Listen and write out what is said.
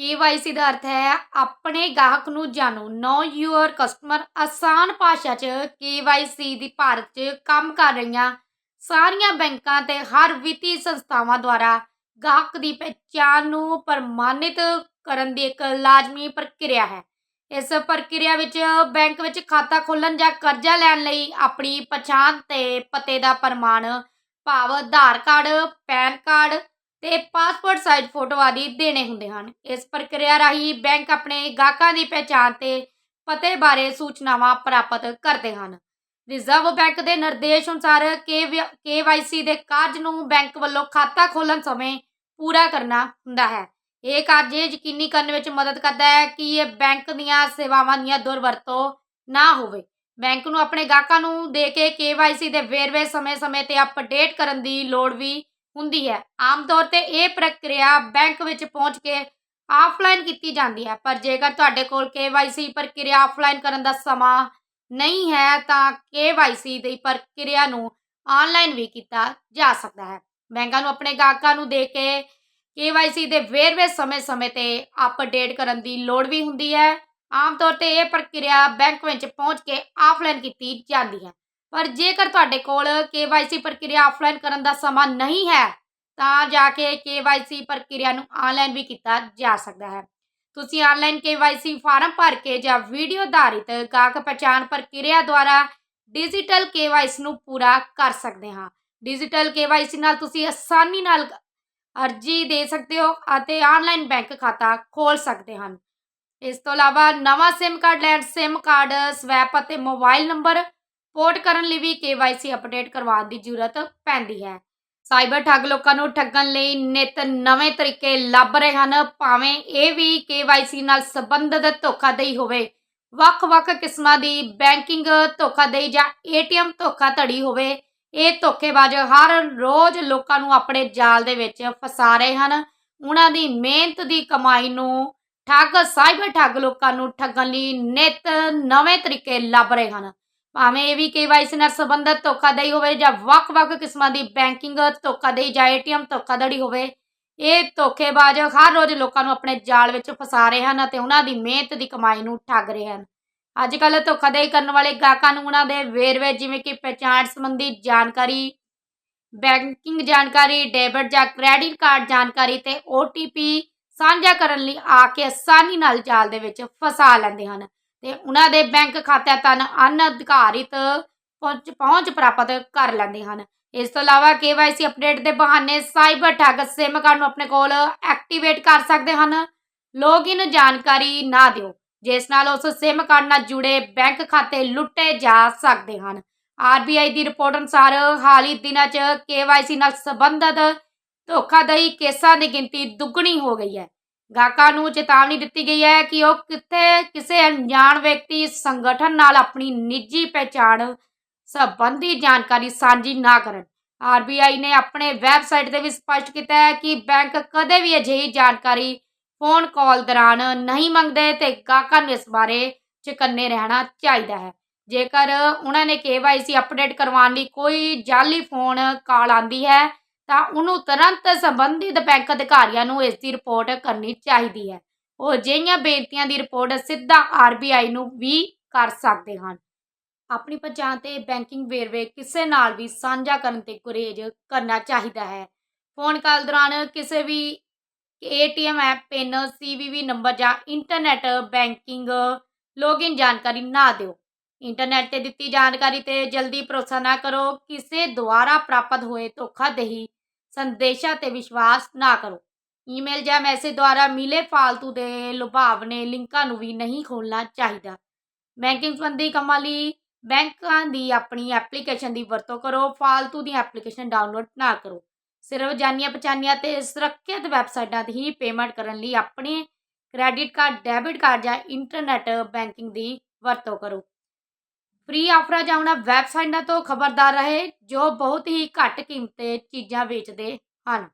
KYC ਦਾ ਅਰਥ ਹੈ ਆਪਣੇ ਗਾਹਕ ਨੂੰ ਜਾਣੋ। ਨੋ ਯੂਅਰ ਕਸਟਮਰ ਆਸਾਨ ਭਾਸ਼ਾ 'ਚ KYC ਦੀ ਭਾਰਤ 'ਚ ਕੰਮ ਕਰ ਰਹੀਆਂ ਸਾਰੀਆਂ ਬੈਂਕਾਂ ਤੇ ਹਰ ਵਿੱਤੀ ਸੰਸਥਾਵਾਂ ਦੁਆਰਾ ਗਾਹਕ ਦੀ ਪਛਾਣ ਨੂੰ ਪ੍ਰਮਾਣਿਤ ਕਰਨ ਦੀ ਇੱਕ ਲਾਜ਼ਮੀ ਪ੍ਰਕਿਰਿਆ ਹੈ। ਇਸ ਪ੍ਰਕਿਰਿਆ ਵਿੱਚ ਬੈਂਕ ਵਿੱਚ ਖਾਤਾ ਖੋਲਣ ਜਾਂ ਕਰਜ਼ਾ ਲੈਣ ਲਈ ਆਪਣੀ ਪਛਾਣ ਤੇ ਪਤੇ ਦਾ ਪ੍ਰਮਾਣ, ਭਾਵ ਆਧਾਰ ਕਾਰਡ, ਪੈਨ ਕਾਰਡ ਤੇ ਪਾਸਪੋਰਟ ਸਾਈਜ਼ ਫੋਟੋ ਆਦਿ ਦੇਣੇ ਹੁੰਦੇ ਹਨ। ਇਸ ਪ੍ਰਕਿਰਿਆ ਰਾਹੀਂ ਬੈਂਕ ਆਪਣੇ ਗਾਹਕਾਂ ਦੀ ਪਛਾਣ ਤੇ ਪਤੇ ਬਾਰੇ ਸੂਚਨਾਵਾਂ ਪ੍ਰਾਪਤ ਕਰਦੇ ਹਨ। ਰਿਜ਼ਰਵ ਬੈਂਕ ਦੇ ਨਿਰਦੇਸ਼ ਅਨੁਸਾਰ KYC ਦੇ ਕਾਰਜ ਨੂੰ ਬੈਂਕ ਵੱਲੋਂ ਖਾਤਾ ਖੋਲ੍ਹਣ ਸਮੇਂ ਪੂਰਾ ਕਰਨਾ ਹੁੰਦਾ ਹੈ। ਇਹ ਕਾਰਜ ਇਹ ਯਕੀਨੀ ਕਰਨ ਵਿੱਚ ਮਦਦ ਕਰਦਾ ਹੈ ਕਿ ਇਹ ਬੈਂਕ ਦੀਆਂ ਸੇਵਾਵਾਂ ਦੀਆਂ ਦੁਰਵਰਤੋਂ ਨਾ ਹੋਵੇ। ਬੈਂਕ ਨੂੰ ਆਪਣੇ ਗਾਹਕਾਂ ਨੂੰ ਦੇ ਕੇ KYC ਦੇ ਵੇਰਵੇ ਸਮੇਂ-ਸਮੇਂ ਤੇ ਅਪਡੇਟ ਕਰਨ ਦੀ ਲੋੜ ਵੀ ਹੁੰਦੀ ਹੈ। ਆਮ ਤੌਰ ਤੇ ਇਹ ਪ੍ਰਕਿਰਿਆ ਬੈਂਕ ਵਿੱਚ ਪਹੁੰਚ ਕੇ ਆਫਲਾਈਨ ਕੀਤੀ ਜਾਂਦੀ ਹੈ, ਪਰ ਜੇਕਰ ਤੁਹਾਡੇ ਕੋਲ KYC ਪ੍ਰਕਿਰਿਆ ਆਫਲਾਈਨ ਕਰਨ ਦਾ ਸਮਾਂ ਨਹੀਂ ਹੈ, ਤਾਂ KYC ਦੀ ਪ੍ਰਕਿਰਿਆ ਨੂੰ ਆਨਲਾਈਨ ਵੀ ਕੀਤਾ ਜਾ ਸਕਦਾ ਹੈ। ਬੈਂਕਾਂ ਨੂੰ ਆਪਣੇ ਗਾਹਕਾਂ ਨੂੰ ਦੇ ਕੇ KYC ਦੇ ਵੇਰਵੇ ਸਮੇਂ-ਸਮੇਂ ਤੇ ਅਪਡੇਟ ਕਰਨ ਦੀ ਲੋੜ ਵੀ ਹੁੰਦੀ ਹੈ। ਆਮ ਤੌਰ ਤੇ ਇਹ ਪ੍ਰਕਿਰਿਆ ਬੈਂਕ ਵਿੱਚ ਪਹੁੰਚ ਕੇ ਆਫਲਾਈਨ ਕੀਤੀ ਜਾਂਦੀ ਹੈ। ਪਰ ਜੇਕਰ ਤੁਹਾਡੇ ਕੋਲ KYC ਪ੍ਰਕਿਰਿਆ ਆਫਲਾਈਨ ਕਰਨ ਦਾ ਸਮਾਂ ਨਹੀਂ ਹੈ, ਤਾਂ ਜਾ ਕੇ KYC ਪ੍ਰਕਿਰਿਆ ਨੂੰ ਆਨਲਾਈਨ ਵੀ ਕੀਤਾ ਜਾ ਸਕਦਾ ਹੈ। ਤੁਸੀਂ ਆਨਲਾਈਨ KYC ਫਾਰਮ ਭਰ ਕੇ ਜਾਂ ਵੀਡੀਓ ਆਧਾਰਿਤ ਗਾਹਕ ਪਛਾਣ ਪ੍ਰਕਿਰਿਆ ਦੁਆਰਾ ਡਿਜੀਟਲ KYC ਨੂੰ ਪੂਰਾ ਕਰ ਸਕਦੇ ਹਾਂ। ਡਿਜੀਟਲ KYC ਨਾਲ ਤੁਸੀਂ ਆਸਾਨੀ ਨਾਲ ਅਰਜ਼ੀ ਦੇ ਸਕਦੇ ਹੋ ਅਤੇ ਆਨਲਾਈਨ ਬੈਂਕ ਖਾਤਾ ਖੋਲ ਸਕਦੇ ਹਨ। ਇਸ ਤੋਂ ਇਲਾਵਾ ਨਵਾਂ SIM ਕਾਰਡ ਲੈਣ SIM ਕਾਰਡ ਸਵੈਪ ਅਤੇ ਮੋਬਾਈਲ ਨੰਬਰ ਪੋਰਟ ਕਰਨ ਲਈ ਵੀ KYC ਅਪਡੇਟ ਕਰਵਾਉਣ ਦੀ ਜ਼ਰੂਰਤ ਪੈਂਦੀ ਹੈ। ਸਾਈਬਰ ਠੱਗ ਲੋਕਾਂ ਨੂੰ ਠੱਗਣ ਲਈ ਨਿਤ ਨਵੇਂ ਤਰੀਕੇ ਲੱਭ ਰਹੇ ਹਨ। ਭਾਵੇਂ ਇਹ ਵੀ KYC ਨਾਲ ਸੰਬੰਧਿਤ ਧੋਖਾਧੜੀ ਹੋਵੇ, ਵੱਖ-ਵੱਖ ਕਿਸਮਾਂ ਦੀ ਬੈਂਕਿੰਗ ਧੋਖਾਧੜੀ ਜਾਂ ATM ਧੋਖਾਧੜੀ ਹੋਵੇ, ਇਹ ਧੋਖੇਬਾਜ਼ ਹਰ ਰੋਜ਼ ਲੋਕਾਂ ਨੂੰ ਆਪਣੇ ਜਾਲ ਦੇ ਵਿੱਚ ਫਸਾ ਰਹੇ ਹਨ। ਉਹਨਾਂ ਦੀ ਮਿਹਨਤ ਦੀ ਕਮਾਈ ਨੂੰ ਠੱਗ, ਸਾਈਬਰ ਠੱਗ ਲੋਕਾਂ ਨੂੰ ਠੱਗਣ ਲਈ ਨਿਤ ਨਵੇਂ ਤਰੀਕੇ ਲੱਭ ਰਹੇ ਹਨ। ਭਾਵੇਂ ਇਹ ਵੀ KYC ਨਾਲ ਸੰਬੰਧਿਤ ਧੋਖਾਧੜੀ ਹੋਵੇ ਜਾਂ ਵੱਖ-ਵੱਖ ਕਿਸਮਾਂ ਦੀ ਬੈਂਕਿੰਗ ਧੋਖਾਧੜੀ ਜਾਂ ATM ਧੋਖਾਧੜੀ ਹੋਵੇ, ਇਹ ਧੋਖੇਬਾਜ਼ ਹਰ ਰੋਜ਼ ਲੋਕਾਂ ਨੂੰ ਆਪਣੇ ਜਾਲ ਵਿੱਚ ਫਸਾ ਰਹੇ ਹਨ ਅਤੇ ਉਹਨਾਂ ਦੀ ਮਿਹਨਤ ਦੀ ਕਮਾਈ ਨੂੰ ਠੱਗ ਰਹੇ ਹਨ। ਅੱਜ ਕੱਲ੍ਹ ਧੋਖਾਧੜੀ ਕਰਨ ਵਾਲੇ ਗਾਹਕਾਂ ਨੂੰ ਉਹਨਾਂ ਦੇ ਵੇਰਵੇ ਜਿਵੇਂ ਕਿ ਪਛਾਣ ਸੰਬੰਧੀ ਜਾਣਕਾਰੀ ਬੈਂਕਿੰਗ ਜਾਣਕਾਰੀ ਡੈਬਿਟ ਜਾਂ ਕ੍ਰੈਡਿਟ ਕਾਰਡ ਜਾਣਕਾਰੀ ਤੇ OTP ਸਾਂਝਾ ਕਰਨ ਲਈ ਆ ਕੇ ਆਸਾਨੀ ਨਾਲ ਜਾਲ ਦੇ ਵਿੱਚ ਫਸਾ ਲੈਂਦੇ ਹਨ। ਤੇ ਉਹਨਾਂ ਦੇ ਬੈਂਕ ਖਾਤਿਆਂ ਤਨ ਅਨਅਧਿਕਾਰਿਤ ਪਹੁੰਚ ਪਹੁੰਚ ਪ੍ਰਾਪਤ ਕਰ ਲੈਂਦੇ ਹਨ। ਇਸ ਤੋਂ ਇਲਾਵਾ KYC ਅਪਡੇਟ ਦੇ ਬਹਾਨੇ ਸਾਈਬਰ ਠੱਗ ਸਿਮ ਕਾਰਡ ਨੂੰ ਆਪਣੇ ਕੋਲ ਐਕਟੀਵੇਟ ਕਰ ਸਕਦੇ ਹਨ। ਲੌਗਇਨ ਜਾਣਕਾਰੀ ਨਾ ਦਿਓ, ਜਿਸ ਨਾਲ ਉਸ SIM ਕਾਰਡ ਨਾਲ ਜੁੜੇ ਬੈਂਕ ਖਾਤੇ ਲੁੱਟੇ ਜਾ ਸਕਦੇ ਹਨ। RBI ਦੀ ਰਿਪੋਰਟ ਅਨੁਸਾਰ ਹਾਲ ਹੀ ਦਿਨਾਂ 'ਚ KYC ਨਾਲ ਸੰਬੰਧਿਤ ਧੋਖਾਧੜੀ ਕੇਸਾਂ ਦੀ ਗਿਣਤੀ ਦੁੱਗਣੀ ਹੋ ਗਈ ਹੈ। ਗਾਹਕਾਂ ਨੂੰ ਚੇਤਾਵਨੀ ਦਿੱਤੀ ਗਈ ਹੈ ਕਿ ਉਹ ਕਿੱਥੇ ਕਿਸੇ ਅਣਜਾਣ ਵਿਅਕਤੀ, ਸੰਗਠਨ ਨਾਲ ਆਪਣੀ ਨਿੱਜੀ ਪਛਾਣ ਸੰਬੰਧੀ ਜਾਣਕਾਰੀ ਸਾਂਝੀ ਨਾ ਕਰਨ। ਆਰਬੀਆਈ ਨੇ ਆਪਣੇ ਵੈਬਸਾਈਟ ਤੇ ਵੀ ਸਪਸ਼ਟ ਕੀਤਾ ਹੈ ਕਿ ਬੈਂਕ ਕਦੇ ਵੀ ਅਜਿਹੀ ਜਾਣਕਾਰੀ ਫੋਨ ਕਾਲ ਦੌਰਾਨ ਨਹੀਂ ਮੰਗਦੇ ਤੇ ਗਾਹਕਾਂ ਨੂੰ ਇਸ ਬਾਰੇ ਚੁਕੰਨੇ ਰਹਿਣਾ ਚਾਹੀਦਾ ਹੈ। ਜੇਕਰ ਉਹਨਾਂ ਨੇ KYC ਅਪਡੇਟ ਕਰਵਾਉਣ ਲਈ ਕੋਈ ਜਾਲੀ ਫੋਨ ਕਾਲ ਆਂਦੀ ਹੈ ਤਾਂ ਉਹਨੂੰ ਤੁਰੰਤ ਸੰਬੰਧਿਤ ਬੈਂਕ ਅਧਿਕਾਰੀਆਂ ਨੂੰ ਇਸ ਦੀ ਰਿਪੋਰਟ ਕਰਨੀ ਚਾਹੀਦੀ ਹੈ। ਉਹ ਅਜਿਹੀਆਂ ਬੇਨਤੀਆਂ ਦੀ ਰਿਪੋਰਟ ਸਿੱਧਾ ਆਰਬੀਆਈ ਨੂੰ ਵੀ ਕਰ ਸਕਦੇ ਹਨ। ਆਪਣੀ ਪਛਾਣ ਤੇ ਬੈਂਕਿੰਗ ਵੇਰਵੇ ਕਿਸੇ ਨਾਲ ਵੀ ਸਾਂਝਾ ਕਰਨ ਤੇ ਗੁਰੇਜ਼ ਕਰਨਾ ਚਾਹੀਦਾ ਹੈ। ਫੋਨ ਕਾਲ ਦੌਰਾਨ ਕਿਸੇ ਵੀ ATM app, PIN CVV number ਜਾਂ ਇੰਟਰਨੈਟ ਬੈਂਕਿੰਗ ਲੌਗਇਨ ਜਾਣਕਾਰੀ ਨਾ ਦਿਓ। ਇੰਟਰਨੈਟ ਤੇ ਦਿੱਤੀ ਜਾਣਕਾਰੀ ਤੇ ਜਲਦੀ ਭਰੋਸਾ ਨਾ ਕਰੋ। ਕਿਸੇ ਦੁਆਰਾ ਪ੍ਰਾਪਤ ਹੋਏ ਧੋਖਾਦਹੀ ਸੰਦੇਸ਼ਾਂ ਤੇ ਵਿਸ਼ਵਾਸ ਨਾ ਕਰੋ। ਈਮੇਲ ਜਾਂ ਮੈਸੇਜ ਦੁਆਰਾ ਮਿਲੇ ਫਾਲਤੂ ਦੇ ਲੁਭਾਵਨੇ ਲਿੰਕਾਂ ਨੂੰ ਵੀ ਨਹੀਂ ਖੋਲਣਾ ਚਾਹੀਦਾ। ਬੈਂਕਿੰਗ ਸੰਬੰਧੀ ਕੰਮਾਂ ਲਈ ਬੈਂਕਾਂ ਦੀ ਆਪਣੀ ਐਪਲੀਕੇਸ਼ਨ ਦੀ ਵਰਤੋਂ ਕਰੋ, ਫਾਲਤੂ ਦੀਆਂ ਐਪਲੀਕੇਸ਼ਨ ਡਾਊਨਲੋਡ ਨਾ ਕਰੋ। ਸਿਰਫ ਜਾਨੀਆਂ ਪਛਾਨੀਆਂ ਤੇ ਸੁਰੱਖਿਅਤ ਵੈਬਸਾਈਟਾਂ ਤੇ ਹੀ ਪੇਮੈਂਟ ਕਰਨ ਲਈ ਆਪਣੇ ਕ੍ਰੈਡਿਟ ਕਾਰਡ, ਡੈਬਿਟ ਕਾਰਡ ਜਾਂ ਇੰਟਰਨੈਟ ਬੈਂਕਿੰਗ ਦੀ ਵਰਤੋਂ ਕਰੋ। ਫ੍ਰੀ ਆਫਰਾਂ ਜਾਂ ਉਹਨਾਂ ਵੈਬਸਾਈਟਾਂ ਤੋਂ ਖਬਰਦਾਰ ਰਹੇ ਜੋ ਬਹੁਤ ਹੀ ਘੱਟ ਕੀਮਤ ਚੀਜ਼ਾਂ ਵੇਚਦੇ ਹਨ।